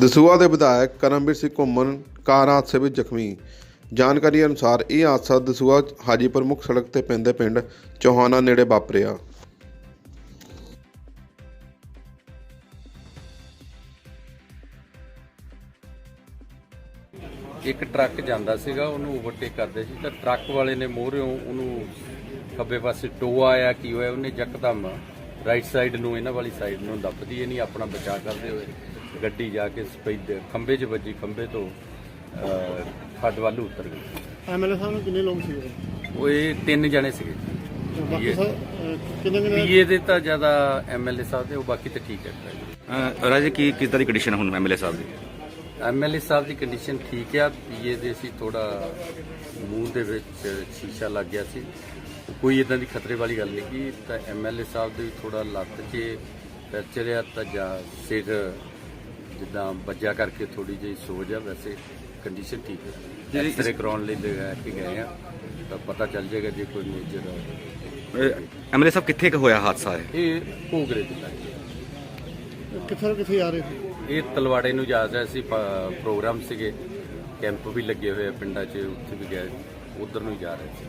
ਦਸੂਆ ਦੇ ਵਿਧਾਇਕ ਕਰਮਵੀਰ ਸਿੰਘ ਘੁੰਮਣ, ਕਾਰ ਹਾਦਸੇ ਵਿੱਚ ਜ਼ਖਮੀ। ਜਾਣਕਾਰੀ ਅਨੁਸਾਰ ਇਹ ਹਾਦਸਾ ਦਸੂਹਾ ਹਾਜੀਪੁਰ ਮੁੱਖ ਸੜਕ ਤੇ ਪੈਂਦੇ ਪਿੰਡ ਚੋਹਾਨਾ ਨੇੜੇ ਵਾਪਰਿਆ। ਇੱਕ ਟਰੱਕ ਜਾਂਦਾ ਸੀਗਾ, ਉਹਨੂੰ ਓਵਰਟੇਕ ਕਰਦੇ ਸੀ ਤਾਂ ਟਰੱਕ ਵਾਲੇ ਨੇ ਮੋਹਰਿਓਂ ਉਹਨੂੰ ਖੱਬੇ ਪਾਸੇ ਟੋਆ ਆਇਆ, ਕੀ ਹੋਇਆ? ਉਹਨੇ ਯਕਦਮ ਰਾਈਟ ਸਾਈਡ ਨੂੰ, ਇਹਨਾਂ ਵਾਲੀ ਸਾਈਡ ਨੂੰ ਦੱਬਦੀ ਨਹੀਂ ਆਪਣਾ ਬਚਾਅ ਕਰਦੇ ਹੋਏ। ਗੱਡੀ ਜਾ ਕੇ ਸਪੈਦ ਖੰਬੇ 'ਚ ਵੱਜੀ ਖੰਬੇ ਤੋਂ ਖੱਡ ਵੱਲ ਉਤਰ ਗਈ। ਐਮਐਲਏ ਸਾਹਿਬ ਨੂੰ ਕਿੰਨੇ ਲੋਕ ਸੀਗੇ? ਉਹ ਇਹ ਤਿੰਨ ਜਣੇ ਸੀਗੇ। ਬਾਕੀ ਸਰ ਕਿੰਨੇ ਕਿੰਨੇ ਪੀਏ ਦੇ ਤਾਂ ਜ਼ਿਆਦਾ ਐਮਐਲਏ ਸਾਹਿਬ ਦੇ ਉਹ ਬਾਕੀ ਤਾਂ ਠੀਕ ਹੈ। ਰਾਜੇ ਕੀ ਕਿਸ ਤਰ੍ਹਾਂ ਦੀ ਕੰਡੀਸ਼ਨ ਹੁਣ ਐਮਐਲਏ ਸਾਹਿਬ ਦੀ? ਐਮਐਲਏ ਸਾਹਿਬ ਦੀ ਕੰਡੀਸ਼ਨ ਠੀਕ ਆ। ਪੀਏ ਦੇ ਸੀ ਥੋੜਾ ਮੂੰਹ ਦੇ ਵਿੱਚ ਸ਼ੀਸ਼ਾ ਲੱਗ ਗਿਆ ਸੀ। ਕੋਈ ਇਦਾਂ ਦੀ ਖਤਰੇ ਵਾਲੀ ਗੱਲ ਨਹੀਂ ਕੀ ਤਾਂ ਐਮਐਲਏ ਸਾਹਿਬ ਦੇ ਵੀ ਥੋੜਾ ਲੱਤ 'ਚ ਫ੍ਰੈਕਚਰ ਆ ਤਾਂ ਜਾਂ ਸਿਰ ਜਿੱਦਾਂ ਵੱਜਿਆ ਕਰਕੇ ਥੋੜੀ ਜਿਹੀ ਸੋਜ ਆ ਵੈਸੇ ਕੰਡੀਸ਼ਨ ਠੀਕ ਹੈ। ਜਿਹੜੀ ਐਕਸਰੇ ਕਰਾਉਣ ਲਈ ਲੈ ਕੇ ਗਏ ਆ ਤਾਂ ਪਤਾ ਚੱਲ ਜਾਏਗਾ ਜੇ ਕੋਈ ਮੇਜਰ ਐਮਐਲਏ ਸਾਹਿਬ ਕਿੱਥੇ ਕੁ ਹੋਇਆ ਹਾਦਸਾ ਹੈ ਇਹ ਭੋਗਰੇ ਦੇ ਲਾਗੇ ਕਿੱਥੇ ਕਿੱਥੇ ਆ ਰਹੇ ਸੀ? ਇਹ ਤਲਵਾੜੇ ਨੂੰ ਜਾ ਰਿਹਾ ਸੀ ਪ੍ਰੋਗਰਾਮ ਸੀਗੇ। ਕੈਂਪ ਵੀ ਲੱਗੇ ਹੋਏ ਆ ਪਿੰਡਾਂ 'ਚ ਉੱਥੇ ਵੀ ਗਏ। ਉਧਰ ਨੂੰ ਜਾ ਰਹੇ ਸੀ।